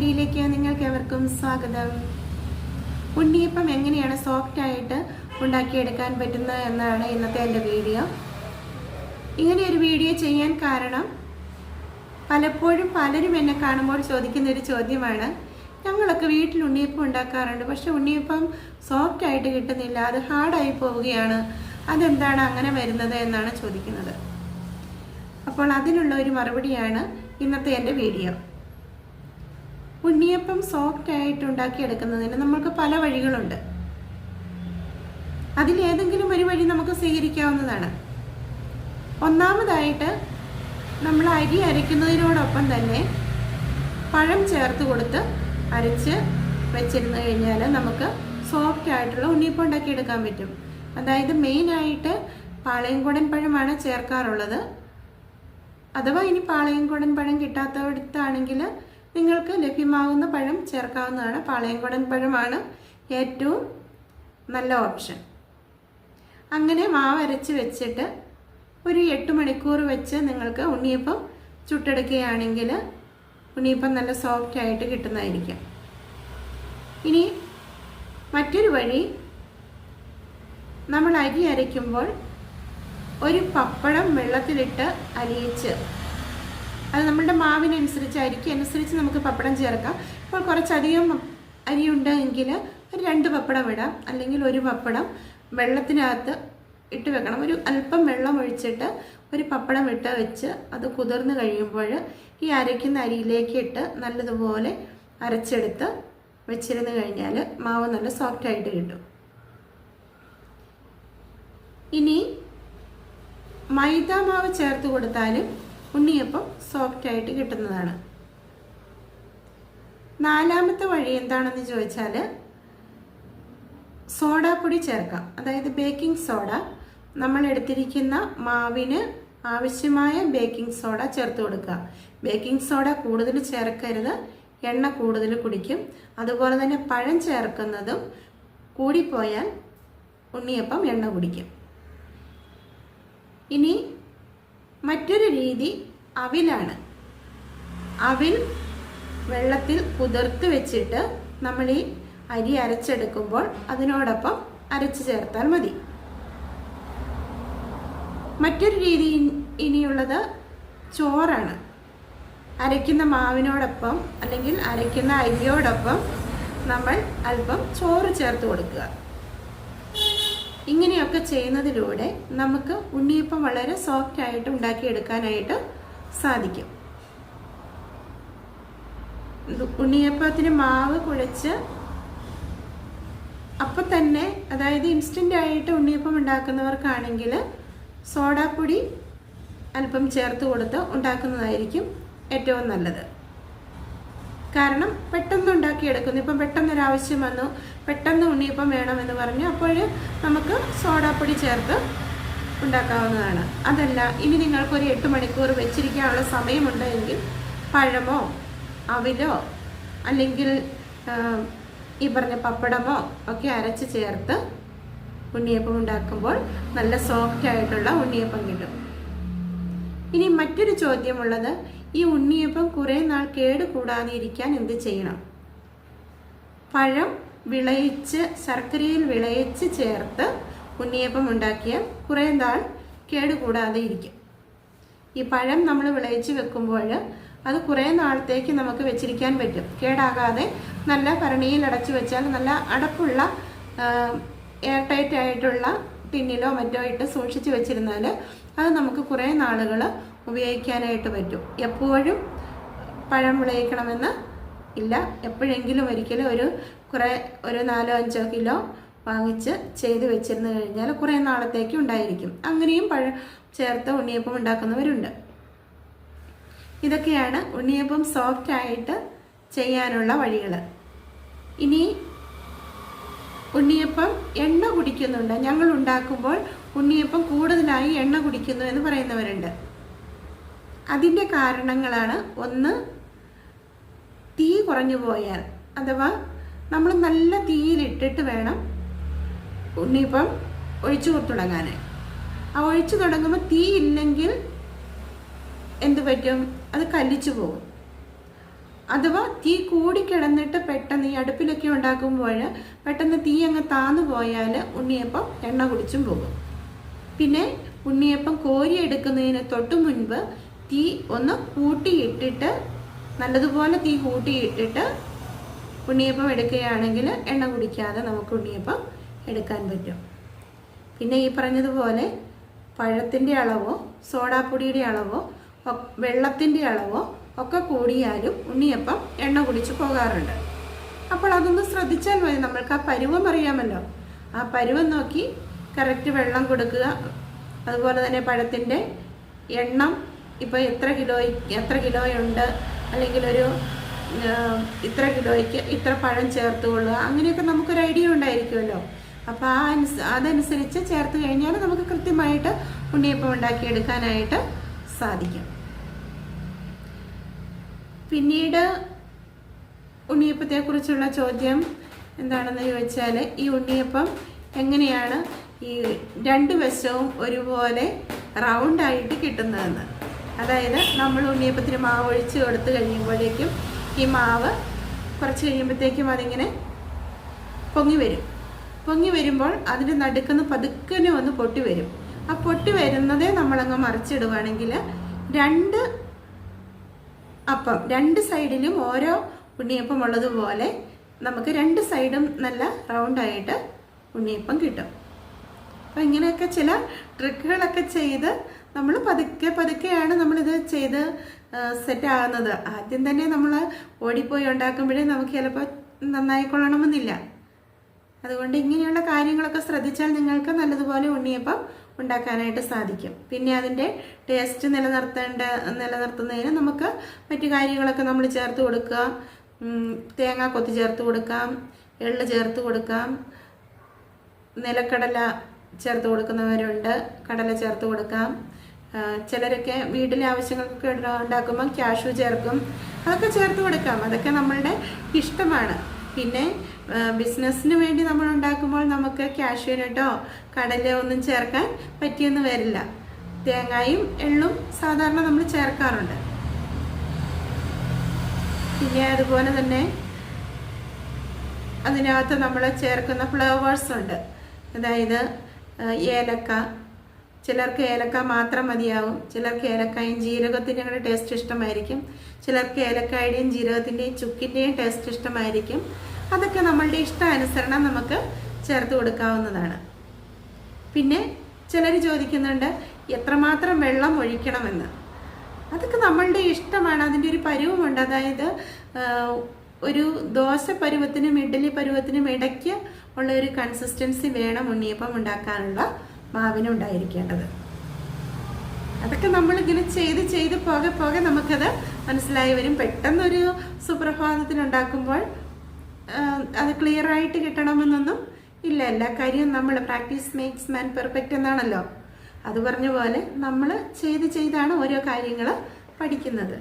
ക്യാൻഡിയിലേക്ക് നിങ്ങൾക്ക് എവർക്കും സ്വാഗതം. ഉണ്ണിയപ്പം എങ്ങനെയാണ് സോഫ്റ്റ് ആയിട്ട് ഉണ്ടാക്കിയെടുക്കാൻ പറ്റുന്നത് എന്നാണ് ഇന്നത്തെ എന്റെ വീഡിയോ. ഇങ്ങനെ ഒരു വീഡിയോ ചെയ്യാൻ കാരണം പലപ്പോഴും പലരും എന്നെ കാണുമ്പോൾ ചോദിക്കുന്ന ഒരു ചോദ്യമാണ്. ഞങ്ങളൊക്കെ വീട്ടിൽ ഉണ്ണിയപ്പം ഉണ്ടാക്കാറുണ്ട്. പക്ഷെ ഉണ്ണിയപ്പം സോഫ്റ്റ് ആയിട്ട് കിട്ടുന്നില്ല. അത് ഹാർഡായി പോവുകയാണ്. അതെന്താണ് അങ്ങനെ വരുന്നത് എന്നാണ് ചോദിക്കുന്നത്. അപ്പോൾ അതിനുള്ള ഒരു മറുപടിയാണ് ഇന്നത്തെ എന്റെ വീഡിയോ. ഉണ്ണിയപ്പം സോഫ്റ്റ് ആയിട്ട് ഉണ്ടാക്കിയെടുക്കുന്നതിന് നമ്മൾക്ക് പല വഴികളുണ്ട്. അതിൽ ഏതെങ്കിലും ഒരു വഴി നമുക്ക് സ്വീകരിക്കാവുന്നതാണ്. ഒന്നാമതായിട്ട് നമ്മൾ അരി അരയ്ക്കുന്നതിനോടൊപ്പം തന്നെ പഴം ചേർത്ത് കൊടുത്ത് അരച്ച് വെച്ചിരുന്നു കഴിഞ്ഞാൽ നമുക്ക് സോഫ്റ്റ് ആയിട്ടുള്ള ഉണ്ണിയപ്പം ഉണ്ടാക്കിയെടുക്കാൻ പറ്റും. അതായത് മെയിനായിട്ട് പാളയംകുടൻ പഴമാണ് ചേർക്കാറുള്ളത്. അഥവാ ഇനി പാളയംകുടൻ പഴം കിട്ടാത്തടത്താണെങ്കിൽ നിങ്ങൾക്ക് ലഭ്യമാകുന്ന പഴം ചേർക്കാവുന്നതാണ്. പാളയംകുടൻ പഴമാണ് ഏറ്റവും നല്ല ഓപ്ഷൻ. അങ്ങനെ മാവ് അരച്ച് വെച്ചിട്ട് ഒരു എട്ട് മണിക്കൂർ വെച്ച് നിങ്ങൾക്ക് ഉണ്ണിയപ്പം ചുട്ടെടുക്കുകയാണെങ്കിൽ ഉണ്ണിയപ്പം നല്ല സോഫ്റ്റ് ആയിട്ട് കിട്ടുന്നതായിരിക്കും. ഇനി മറ്റൊരു വഴി നമ്മൾ അരി അരയ്ക്കുമ്പോൾ ഒരു പപ്പടം വെള്ളത്തിലിട്ട് അലിയിച്ച് അത് നമ്മുടെ മാവിനനുസരിച്ചായിരിക്കും. അനുസരിച്ച് നമുക്ക് പപ്പടം ചേർക്കാം. ഇപ്പോൾ കുറച്ചധികം അരി ഉണ്ടെങ്കിൽ ഒരു രണ്ട് പപ്പടം ഇടാം. അല്ലെങ്കിൽ ഒരു പപ്പടം വെള്ളത്തിനകത്ത് ഇട്ട് വെക്കണം. ഒരു അല്പം വെള്ളം ഒഴിച്ചിട്ട് ഒരു പപ്പടം ഇട്ട് വെച്ച് അത് കുതിർന്ന് കഴിയുമ്പോൾ ഈ അരയ്ക്കുന്ന അരിയിലേക്ക് ഇട്ട് നല്ലതുപോലെ അരച്ചെടുത്ത് വെച്ചിരുന്ന് കഴിഞ്ഞാൽ മാവ് നല്ല സോഫ്റ്റായിട്ട് കിട്ടും. ഇനി മൈദ മാവ് ചേർത്ത് കൊടുത്താലും ഉണ്ണിയപ്പം സോഫ്റ്റ് ആയിട്ട് കിട്ടുന്നതാണ്. നാലാമത്തെ വഴി എന്താണെന്ന് ചോദിച്ചാൽ സോഡാപ്പൊടി ചേർക്കാം. അതായത് ബേക്കിംഗ് സോഡ നമ്മൾ എടുത്തിരിക്കുന്ന മാവിന് ആവശ്യമായ ബേക്കിംഗ് സോഡ ചേർത്ത് കൊടുക്കുക. ബേക്കിംഗ് സോഡ കൂടുതൽ ചേർക്കരുത്. എണ്ണ കൂടുതൽ കുടിക്കും. അതുപോലെ തന്നെ പഴം ചേർക്കുന്നതും കൂടിപ്പോയാൽ ഉണ്ണിയപ്പം എണ്ണ കുടിക്കും. ഇനി രീതി അവിലാണ്. അവിൽ വെള്ളത്തിൽ കുതിർത്ത് വെച്ചിട്ട് നമ്മൾ ഈ അരി അരച്ചെടുക്കുമ്പോൾ അതിനോടൊപ്പം അരച്ച് ചേർത്താൽ മതി. മറ്റൊരു രീതി ഇനിയുള്ളത് ചോറാണ്. അരയ്ക്കുന്ന മാവിനോടൊപ്പം അല്ലെങ്കിൽ അരയ്ക്കുന്ന അരിയോടൊപ്പം നമ്മൾ അല്പം ചോറ് ചേർത്ത് കൊടുക്കുക. ഇങ്ങനെയൊക്കെ ചെയ്യുന്നതിലൂടെ നമുക്ക് ഉണ്ണിയപ്പം വളരെ സോഫ്റ്റ് ആയിട്ട് ഉണ്ടാക്കിയെടുക്കാനായിട്ട് സാധിക്കും. ഉണ്ണിയപ്പത്തിന് മാവ് കുഴച്ച് അപ്പം തന്നെ അതായത് ഇൻസ്റ്റന്റ് ആയിട്ട് ഉണ്ണിയപ്പം ഉണ്ടാക്കുന്നവർക്കാണെങ്കിൽ സോഡാപ്പൊടി അല്പം ചേർത്ത് കൊടുത്ത് ഉണ്ടാക്കുന്നതായിരിക്കും ഏറ്റവും നല്ലത്. കാരണം പെട്ടെന്ന് ഉണ്ടാക്കിയെടുക്കുന്നു. ഇപ്പം പെട്ടെന്നൊരു ആവശ്യം വന്നു. പെട്ടെന്ന് ഉണ്ണിയപ്പം വേണമെന്ന് പറഞ്ഞു. അപ്പോൾ നമുക്ക് സോഡാപ്പൊടി ചേർത്ത് ഉണ്ടാക്കാവുന്നതാണ്. അതല്ല ഇനി നിങ്ങൾക്കൊരു എട്ട് മണിക്കൂർ വെച്ചിരിക്കാനുള്ള സമയമുണ്ടെങ്കിൽ പഴമോ അവിലോ അല്ലെങ്കിൽ ഈ പറഞ്ഞ പപ്പടമോ ഒക്കെ അരച്ച് ചേർത്ത് ഉണ്ണിയപ്പം ഉണ്ടാക്കുമ്പോൾ നല്ല സോഫ്റ്റ് ആയിട്ടുള്ള ഉണ്ണിയപ്പം കിട്ടും. ഇനി മറ്റൊരു ചോദ്യമുള്ളത് ഈ ഉണ്ണിയപ്പം കുറേ നാൾ കേട് കൂടാതെ ഇരിക്കാൻ എന്ത് ചെയ്യണം? പഴം വിളയിച്ച് ശർക്കരയിൽ വിളയിച്ച് ചേർത്ത് ഉണ്ണിയപ്പം ഉണ്ടാക്കിയാൽ കുറേ നാൾ കേട് കൂടാതെ ഇരിക്കും. ഈ പഴം നമ്മൾ വിളയിച്ച് വെക്കുമ്പോൾ അത് കുറേ നാളത്തേക്ക് നമുക്ക് വെച്ചിരിക്കാൻ പറ്റും. കേടാകാതെ നല്ല ഭരണിയിൽ അടച്ചു വെച്ചാൽ നല്ല അടപ്പുള്ള എയർ ടൈറ്റ് ആയിട്ടുള്ള ടിന്നിലോ മറ്റോ ഇട്ട് സൂക്ഷിച്ച് വെച്ചിരുന്നാൽ അത് നമുക്ക് കുറേ നാളുകൾ ഉപയോഗിക്കാനായിട്ട് പറ്റും. എപ്പോഴും പഴം വിളയിക്കണമെന്ന് ഇല്ല. എപ്പോഴെങ്കിലും ഒരിക്കലും ഒരു കുറേ ഒരു നാലോ അഞ്ചോ കിലോ വാങ്ങിച്ച് ചെയ്ത് വെച്ചിരുന്നു കഴിഞ്ഞാൽ കുറേ നാളത്തേക്ക് ഉണ്ടായിരിക്കും. അങ്ങനെയും പഴം ചേർത്ത് ഉണ്ണിയപ്പം ഉണ്ടാക്കുന്നവരുണ്ട്. ഇതൊക്കെയാണ് ഉണ്ണിയപ്പം സോഫ്റ്റ് ആയിട്ട് ചെയ്യാനുള്ള വഴികൾ ഇനി ഉണ്ണിയപ്പം എണ്ണ കുടിക്കുന്നുണ്ട്. ഞങ്ങൾ ഉണ്ടാക്കുമ്പോൾ ഉണ്ണിയപ്പം കൂടുതലായി എണ്ണ കുടിക്കുന്നു എന്ന് പറയുന്നവരുണ്ട്. അതിന്റെ കാരണങ്ങളാണ് ഒന്ന് തീ കുറഞ്ഞു പോയാൽ അഥവാ നമ്മൾ നല്ല തീയിലിട്ടിട്ട് വേണം ഉണ്ണിയപ്പം ഒഴിച്ചു തുടങ്ങാൻ ആ ഒഴിച്ചു തുടങ്ങുമ്പോൾ തീ ഇല്ലെങ്കിൽ എന്ത് പറ്റും? അത് കല്ലിച്ചു പോകും. അഥവാ തീ കൂടിക്കിടന്നിട്ട് പെട്ടെന്ന് ഈ അടുപ്പിലൊക്കെ ഉണ്ടാക്കുമ്പോൾ പെട്ടെന്ന് തീ അങ്ങ് താന്നു പോയാൽ ഉണ്ണിയപ്പം എണ്ണ കുടിച്ചും പോകും. പിന്നെ ഉണ്ണിയപ്പം കോരിയെടുക്കുന്നതിന് തൊട്ട് മുൻപ് തീ ഒന്ന് കൂട്ടിയിട്ടിട്ട് നല്ലതുപോലെ തീ കൂട്ടിയിട്ടിട്ട് ഉണ്ണിയപ്പം എടുക്കുകയാണെങ്കിൽ എണ്ണ കുടിക്കാതെ നമുക്ക് ഉണ്ണിയപ്പം എടുക്കാൻ പറ്റും. പിന്നെ ഈ പറഞ്ഞതുപോലെ പഴത്തിന്റെ അളവോ സോഡാപ്പൊടിയുടെ അളവോ വെള്ളത്തിന്റെ അളവോ ഒക്കെ കൂടിയാലും ഉണ്ണിയപ്പം എണ്ണ കുടിച്ച് പോകാറുണ്ട്. അപ്പോൾ അതൊന്ന് ശ്രദ്ധിച്ചാൽ മതി. നമ്മൾക്ക് ആ പരുവം അറിയാമല്ലോ. ആ പരുവം നോക്കി കറക്റ്റ് വെള്ളം കൊടുക്കുക. അതുപോലെ തന്നെ പഴത്തിന്റെ എണ്ണം ഇപ്പോൾ എത്ര കിലോ എത്ര കിലോയുണ്ട്? അല്ലെങ്കിൽ ഒരു ഇത്ര കിലോയ്ക്ക് ഇത്ര പഴം ചേർത്ത് കൊള്ളുക. അങ്ങനെയൊക്കെ നമുക്കൊരു ഐഡിയ ഉണ്ടായിരിക്കുമല്ലോ. അപ്പോൾ ആ അനുസ അതനുസരിച്ച് ചേർത്ത് കഴിഞ്ഞാൽ നമുക്ക് കൃത്യമായിട്ട് ഉണ്ണിയപ്പം ഉണ്ടാക്കിയെടുക്കാനായിട്ട് സാധിക്കും. പിന്നീട് ഉണ്ണിയപ്പത്തെക്കുറിച്ചുള്ള ചോദ്യം എന്താണെന്ന് ചോദിച്ചാൽ ഈ ഉണ്ണിയപ്പം എങ്ങനെയാണ് ഈ രണ്ട് വശവും ഒരുപോലെ റൗണ്ടായിട്ട് കിട്ടുന്നതെന്ന്. അതായത് നമ്മൾ ഉണ്ണിയപ്പത്തിന് മാവ് ഒഴിച്ച് കൊടുത്ത് കഴിയുമ്പോഴേക്കും ഈ മാവ് കുറച്ച് കഴിയുമ്പോഴത്തേക്കും അതിങ്ങനെ പൊങ്ങി വരും. പൊങ്ങി വരുമ്പോൾ അതിന്റെ നടുക്കുന്ന് പതുക്കനെ ഒന്ന് പൊട്ടി വരും. ആ പൊട്ടി വരുന്നതേ നമ്മളങ്ങ് മറിച്ചിടുവാണെങ്കിൽ രണ്ട് അപ്പം രണ്ട് സൈഡിലും ഓരോ ഉണ്ണിയപ്പം ഉള്ളതുപോലെ നമുക്ക് രണ്ട് സൈഡും നല്ല റൗണ്ടായിട്ട് ഉണ്ണിയപ്പം കിട്ടും. അപ്പം ഇങ്ങനെയൊക്കെ ചില ട്രിക്കുകളൊക്കെ ചെയ്ത് നമ്മൾ പതുക്കെ പതുക്കെയാണ് നമ്മളിത് ചെയ്ത് സെറ്റാകുന്നത് ആദ്യം തന്നെ നമ്മൾ ഓടിപ്പോയി ഉണ്ടാക്കുമ്പോഴേ നമുക്ക് ചിലപ്പോൾ നന്നായിക്കൊള്ളണമെന്നില്ല അതുകൊണ്ട് ഇങ്ങനെയുള്ള കാര്യങ്ങളൊക്കെ ശ്രദ്ധിച്ചാൽ നിങ്ങൾക്ക് നല്ലതുപോലെ ഉണ്ണിയപ്പം ഉണ്ടാക്കാനായിട്ട് സാധിക്കും. പിന്നെ അതിന്റെ ടേസ്റ്റ് നിലനിർത്തേണ്ട നിലനിർത്തുന്നതിന് നമുക്ക് മറ്റു കാര്യങ്ങളൊക്കെ നമ്മൾ ചേർത്ത് കൊടുക്കുക തേങ്ങ കൊത്തി ചേർത്ത് കൊടുക്കാം എള്ള് ചേർത്ത് കൊടുക്കാം നിലക്കടല ചേർത്ത് കൊടുക്കുന്നവരുണ്ട്. കടല ചേർത്ത് കൊടുക്കാം. ചിലരൊക്കെ വീട്ടിലെ ആവശ്യങ്ങൾക്കൊക്കെ ഉണ്ട- ഉണ്ടാക്കുമ്പോൾ ക്യാഷു ചേർക്കും. അതൊക്കെ ചേർത്ത് കൊടുക്കാം. അതൊക്കെ നമ്മളുടെ ഇഷ്ടമാണ്. പിന്നെ ബിസിനസ്സിന് വേണ്ടി നമ്മൾ ഉണ്ടാക്കുമ്പോൾ നമുക്ക് ക്യാഷുവിനോട്ടോ കടല ഒന്നും ചേർക്കാൻ പറ്റിയെന്ന് വരില്ല. തേങ്ങയും എള്ളും സാധാരണ നമ്മൾ ചേർക്കാറുണ്ട്. പിന്നെ അതുപോലെ തന്നെ അതിനകത്ത് നമ്മൾ ചേർക്കുന്ന ഫ്ലേവേഴ്സ് ഉണ്ട്. അതായത് ഏലക്ക. ചിലർക്ക് ഏലക്ക മാത്രം മതിയാവും. ചിലർക്ക് ഏലക്കായും ജീരകത്തിന്റെ കൂടെ ടേസ്റ്റ് ഇഷ്ടമായിരിക്കും. ചിലർക്ക് ഏലക്കായുടെയും ജീരകത്തിന്റെയും ചുക്കിന്റെയും ടേസ്റ്റ് ഇഷ്ടമായിരിക്കും. അതൊക്കെ നമ്മളുടെ ഇഷ്ടാനുസരണം നമുക്ക് ചേർത്ത് കൊടുക്കാവുന്നതാണ്. പിന്നെ ചിലർ ചോദിക്കുന്നുണ്ട് എത്രമാത്രം വെള്ളം ഒഴിക്കണമെന്ന്? അതൊക്കെ നമ്മളുടെ ഇഷ്ടമാണ്. അതിന്റെ ഒരു പരുവമുണ്ട്. അതായത് ഒരു ദോശ പരുവത്തിനും ഇഡ്ഡലി പരുവത്തിനും ഇടയ്ക്ക് ഉള്ള ഒരു കൺസിസ്റ്റൻസി വേണം ഉണ്ണിയപ്പം ഉണ്ടാക്കാനുള്ള മാവിന് ഉണ്ടായിരിക്കേണ്ടത്. അതൊക്കെ നമ്മളിങ്ങനെ ചെയ്ത് ചെയ്ത് പോകെ പോകെ നമുക്കത് മനസ്സിലായി വരും. പെട്ടെന്നൊരു സുപ്രഭാതത്തിന് ഉണ്ടാക്കുമ്പോൾ അത് ക്ലിയർ ആയിട്ട് കിട്ടണമെന്നൊന്നും ഇല്ല. എല്ലാ കാര്യവും നമ്മൾ പ്രാക്ടീസ് മേക്സ് മാൻ പെർഫെക്റ്റ് എന്നാണല്ലോ. അത് പറഞ്ഞ പോലെ നമ്മൾ ചെയ്ത് ചെയ്താണ് ഓരോ കാര്യങ്ങൾ പഠിക്കുന്നത്.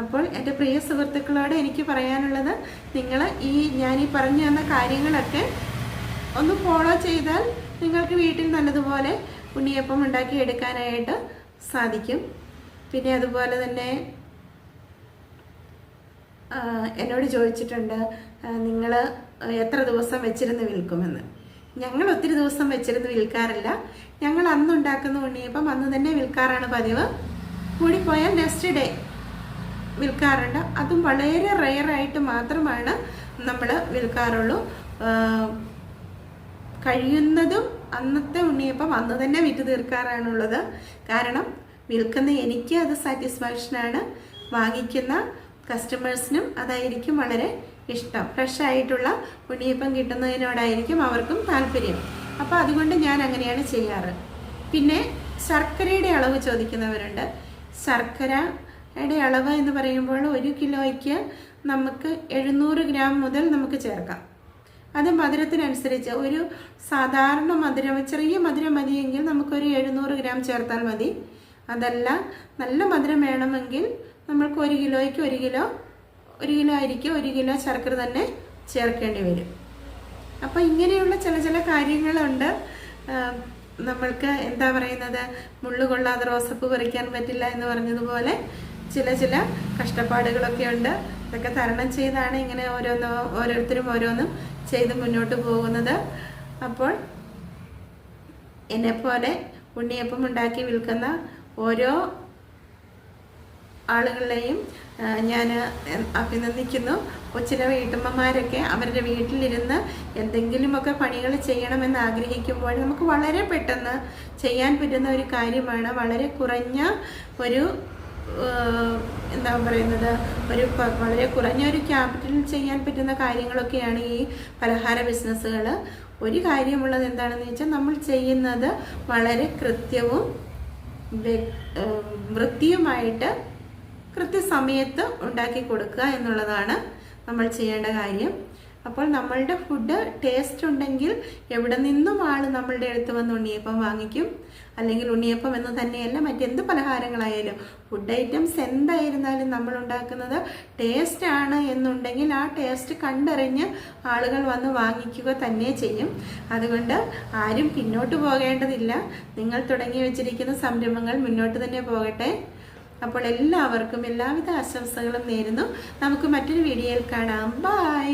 അപ്പോൾ എന്റെ പ്രിയ സുഹൃത്തുക്കളോട് എനിക്ക് പറയാനുള്ളത് നിങ്ങൾ ഈ ഞാൻ ഈ പറഞ്ഞു തന്ന കാര്യങ്ങളൊക്കെ ഒന്ന് ഫോളോ ചെയ്താൽ നിങ്ങൾക്ക് വീട്ടിൽ നല്ലതുപോലെ ഉണ്ണിയപ്പം ഉണ്ടാക്കി എടുക്കാനായിട്ട് സാധിക്കും. പിന്നെ അതുപോലെ തന്നെ എന്നോട് ചോദിച്ചിട്ടുണ്ട് നിങ്ങൾ എത്ര ദിവസം വെച്ചിരുന്ന് വിൽക്കുമെന്ന്. ഞങ്ങൾ ഒത്തിരി ദിവസം വെച്ചിരുന്ന് വിൽക്കാറില്ല. ഞങ്ങൾ അന്നുണ്ടാക്കുന്ന ഉണ്ണിയപ്പം അന്ന് തന്നെ വിൽക്കാറാണ് പതിവ്. കൂടിപ്പോയാൽ നെക്സ്റ്റ് ഡേ വിൽക്കാറുണ്ട്. അതും വളരെ റെയറായിട്ട് മാത്രമാണ് നമ്മൾ വിൽക്കാറുള്ളൂ. കഴിയുന്നതും അന്നത്തെ ഉണ്ണിയപ്പം അന്ന് തന്നെ വിറ്റ് തീർക്കാറാണുള്ളത്. കാരണം വിൽക്കുന്ന എനിക്ക് അത് സാറ്റിസ്ഫാക്ഷനാണ് വാങ്ങിക്കുന്ന കസ്റ്റമേഴ്സിനും അതായിരിക്കും വളരെ ഇഷ്ടം. ഫ്രഷ് ആയിട്ടുള്ള ഉണ്ണിയപ്പം കിട്ടുന്നതിനോടായിരിക്കും അവർക്കും താല്പര്യം. അപ്പോൾ അതുകൊണ്ട് ഞാൻ അങ്ങനെയാണ് ചെയ്യാറ്. പിന്നെ ശർക്കരയുടെ അളവ് ചോദിക്കുന്നവരുണ്ട്. ശർക്കരയുടെ അളവ് എന്ന് പറയുമ്പോൾ ഒരു കിലോയ്ക്ക് നമുക്ക് എഴുന്നൂറ് ഗ്രാം മുതൽ നമുക്ക് ചേർക്കാം. അത് മധുരത്തിനനുസരിച്ച് ഒരു സാധാരണ മധുരം ചെറിയ മധുരം മതിയെങ്കിൽ നമുക്കൊരു എഴുന്നൂറ് ഗ്രാം ചേർത്താൽ മതി. അതല്ല നല്ല മധുരം വേണമെങ്കിൽ നമ്മൾക്ക് ഒരു കിലോയ്ക്ക് ഒരു കിലോ ഒരു കിലോ അരിക്ക് ഒരു കിലോ ശർക്കര തന്നെ ചേർക്കേണ്ടി വരും. അപ്പോൾ ഇങ്ങനെയുള്ള ചില ചില കാര്യങ്ങളുണ്ട്. നമ്മൾക്ക് എന്താ പറയുന്നത്? മുള്ളു കൊള്ളാതെ റോസപ്പ് പറിക്കാൻ പറ്റില്ല എന്ന് പറഞ്ഞതുപോലെ ചില ചില കഷ്ടപ്പാടുകളൊക്കെ ഉണ്ട്. ഇതൊക്കെ തരണം ചെയ്താണ് ഇങ്ങനെ ഓരോന്നോ ഓരോരുത്തരും ഓരോന്നും ചെയ്ത് മുന്നോട്ട് പോകുന്നത്. അപ്പോൾ എന്നെപ്പോലെ ഉണ്ണിയപ്പം ഉണ്ടാക്കി വിൽക്കുന്ന ഓരോ ആളുകളെയും ഞാൻ അഭിനന്ദിക്കുന്നു. ചില വീട്ടമ്മമാരൊക്കെ അവരുടെ വീട്ടിലിരുന്ന് എന്തെങ്കിലുമൊക്കെ പണികൾ ചെയ്യണമെന്ന് ആഗ്രഹിക്കുമ്പോൾ നമുക്ക് വളരെ പെട്ടെന്ന് ചെയ്യാൻ പറ്റുന്ന ഒരു കാര്യമാണ്. വളരെ കുറഞ്ഞ ഒരു എന്താ പറയുന്നത് ഒരു വളരെ കുറഞ്ഞ ഒരു ക്യാപിറ്റലിൽ ചെയ്യാൻ പറ്റുന്ന കാര്യങ്ങളൊക്കെയാണ് ഈ പലഹാര ബിസിനസ്സുകൾ ഒരു കാര്യമുള്ളത് എന്താണെന്ന് വെച്ചാൽ നമ്മൾ ചെയ്യുന്നത് വളരെ കൃത്യവും വൃത്തിയുമായിട്ട് കൃത്യസമയത്ത് ഉണ്ടാക്കി കൊടുക്കുക എന്നുള്ളതാണ് നമ്മൾ ചെയ്യേണ്ട കാര്യം. അപ്പോൾ നമ്മളുടെ ഫുഡ് ടേസ്റ്റ് ഉണ്ടെങ്കിൽ എവിടെ നിന്നും ആൾ നമ്മളുടെ അടുത്ത് വന്ന് ഉണ്ണിയപ്പം വാങ്ങിക്കും. അല്ലെങ്കിൽ ഉണ്ണിയപ്പം എന്ന് തന്നെയല്ല മറ്റെന്ത് പലഹാരങ്ങളായാലും. ഫുഡ് ഐറ്റംസ് എന്തായിരുന്നാലും നമ്മൾ ഉണ്ടാക്കുന്നത് ടേസ്റ്റ് ആണ് എന്നുണ്ടെങ്കിൽ ആ ടേസ്റ്റ് കണ്ടറിഞ്ഞ് ആളുകൾ വന്ന് വാങ്ങിക്കുക തന്നെ ചെയ്യും. അതുകൊണ്ട് ആരും പിന്നോട്ട് പോകേണ്ടതില്ല. നിങ്ങൾ തുടങ്ങി വെച്ചിരിക്കുന്ന സംരംഭങ്ങൾ മുന്നോട്ട് തന്നെ പോകട്ടെ. അപ്പോൾ എല്ലാവർക്കും എല്ലാവിധ ആശംസകളും നേരുന്നു. നമുക്ക് മറ്റൊരു വീഡിയോയിൽ കാണാം. ബൈ